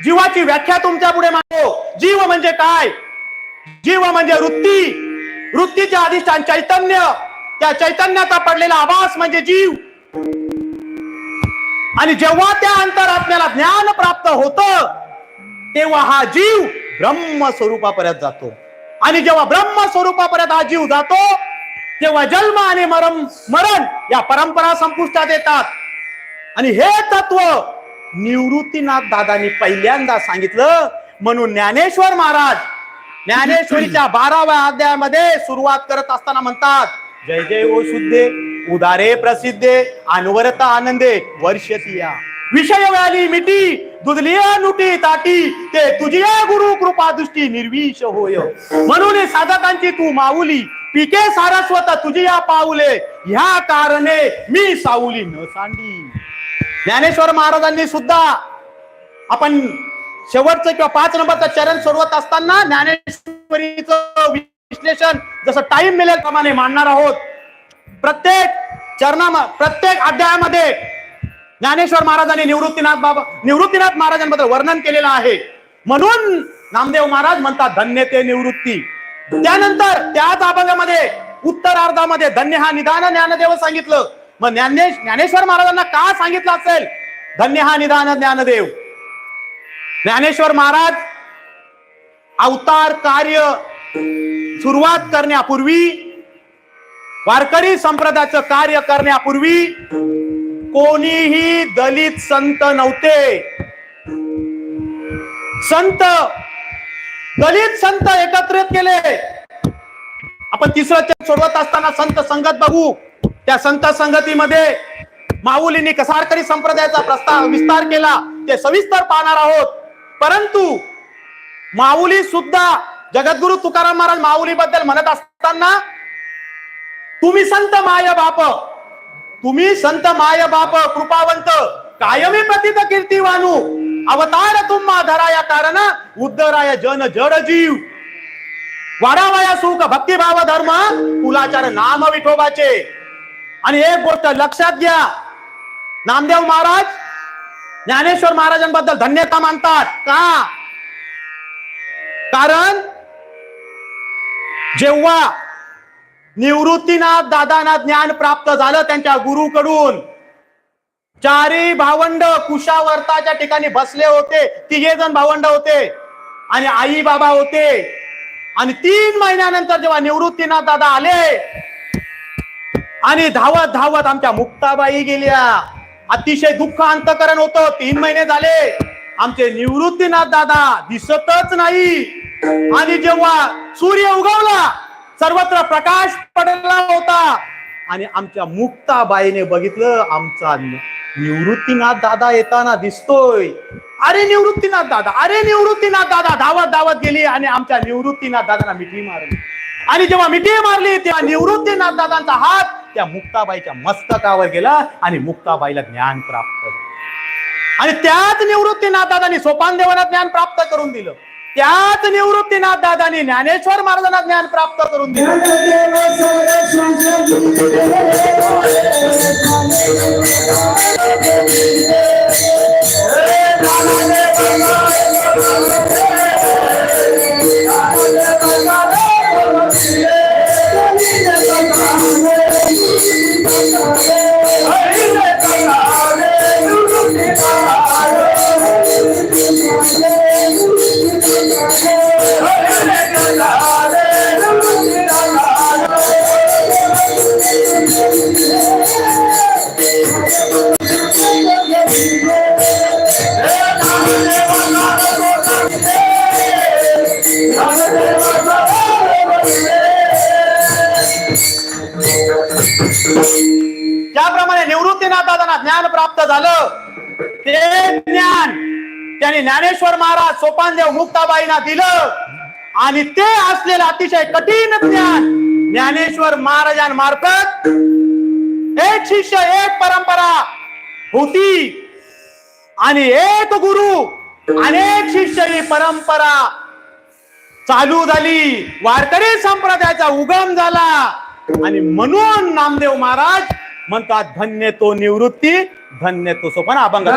जीवाची व्याख्या तुमच्यापुढे मांडतो. जीव म्हणजे काय? जीव म्हणजे वृत्ती. वृत्तीचे अधिष्ठान चैतन्य. त्या चैतन्याचा पडलेला आभास म्हणजे जीव. आणि जेव्हा त्या अंतरात्म्याला ज्ञान प्राप्त होत तेव्हा हा जीव ब्रह्म स्वरूपापर्यंत जातो. आणि जेव्हा ब्रह्म स्वरूपापर्यंत हा जीव जातो तेव्हा जन्म आणि मरम मरण या परंपरा संपुष्टात येतात. आणि हे तत्व निवृत्तीनाथ दादांनी पहिल्यांदा सांगितलं म्हणून ज्ञानेश्वर महाराज ज्ञानेश्वरीच्या बाराव्या अध्यायामध्ये सुरुवात करत असताना म्हणतात जय जय ओ शुद्धे उदारे प्रसिद्धे अनवरता आनंदे वर्षतिया विषय व्याली मिटी दुधलिया नुटी ताटी ते तुझिया गुरु कृपा दृष्टी निर्विष होय. म्हणून साधकांची तू माऊली पिके सारस्वत तुझिया पाऊले ह्या कारणे मी साऊली न सांडी. ज्ञानेश्वर महाराजांनी सुद्धा आपण शेवटचं किंवा पाच नंबरचं चरण सोडवत असताना ज्ञानेश्वरीचं विश्लेषण जसं टाइम मिळेल प्रमाणे मांडणार आहोत. प्रत्येक चरणा प्रत्येक अध्यायामध्ये ज्ञानेश्वर महाराजांनी निवृत्तीनाथ बाबा निवृत्तीनाथ महाराजांबद्दल वर्णन केलेलं आहे. म्हणून नामदेव महाराज म्हणतात धन्य ते निवृत्ती. त्यानंतर त्याच अभंगामध्ये उत्तरार्धामध्ये धन्य हा निदान ज्ञानदेव सांगितलं. मग ज्ञानेश ज्ञानेश्वर महाराजांना का सांगितलं असेल? धन्य हा निदान ज्ञानदेव. ज्ञानेश्वर महाराज अवतार कार्य सुरुवात करण्यापूर्वी वारकरी संप्रदायाचं कार्य करण्यापूर्वी कोणीही दलित संत नव्हते. संत दलित संत एकत्रित केले. आपण तिसरं सोडवत असताना संत संगत बघू. त्या संत संगतीमध्ये माऊलींनी कसारकरी संप्रदायाचा प्रस्ताव विस्तार केला. ते सविस्तर पाहणार आहोत. परंतु माऊली सुद्धा जगद्गुरु तुकाराम महाराज माऊली बद्दल म्हणत असताना तुम्ही संत माय बाप. तुम्ही संत माय बाप कृपावंत कायमी प्रतित कीर्तिवानू. अवतार तुम्हा धराया कारण उद्धराय जन जड जीव. वाढावया सुख भक्तिभाव धर्म कुलाचार नाम विठोबाचे. आणि एक गोष्ट लक्षात घ्या. नामदेव महाराज ज्ञानेश्वर महाराजांबद्दल धन्यता मानतात? का? कारण जेव्हा निवृत्तीनाथ दादांना ज्ञान प्राप्त झालं त्यांच्या गुरुकडून चारी भावंड कुशावर्ताच्या ठिकाणी बसले होते. तिघे जण भावंड होते आणि आई बाबा होते. आणि तीन महिन्यानंतर जेव्हा निवृत्तीनाथ दादा आले आणि धावत धावत आमच्या मुक्ताबाई गेल्या. अतिशय दुःख अंतकरण होतं. तीन महिने झाले. आमचे निवृत्तीनाथ दादा दिसतच नाही. आणि जेव्हा सूर्य उगवला सर्वत्र प्रकाश पडला होता. आणि आमच्या मुक्ताबाईने बघितलं आमचा निवृत्तीनाथ दादा येताना दिसतोय. अरे निवृत्तीनाथ दादा अरे निवृत्तीनाथ दादा. धावत धावत गेली आणि आमच्या निवृत्तीनाथ दादांना मिठी मारली. आणि जेव्हा मिठी मारली तेव्हा निवृत्तीनाथ दादांचा हात त्या मुक्ताबाईच्या मस्तकावर गेला आणि मुक्ताबाईला ज्ञान प्राप्त झालं. आणि त्याच निवृत्तीनाथ दादांनी सोपान देवाला ज्ञान प्राप्त करून दिलं. त्याच निवृत्तीनाथ दादांनी ज्ञानेश्वर महाराजांना ज्ञान प्राप्त करून दिलं. ज्याप्रमाणे निवृत्तीनाथ दादांना ज्ञान प्राप्त झालं ते ज्ञान त्यांनी ज्ञानेश्वर महाराज सोपानदेव मुक्ताबाईंना दिलं. आणि ते असलेलं अतिशय कठीण ज्ञान ज्ञानेश्वर महाराजांमार्फत एक शिष्य एक परंपरा होती. आणि एक गुरु अनेक शिष्य ही परंपरा चालू झाली. वारकरी संप्रदायाचा उगम झाला. आणि म्हणून नामदेव महाराज म्हणतात धन्य तो निवृत्ती धन्य तो सोपण अभंग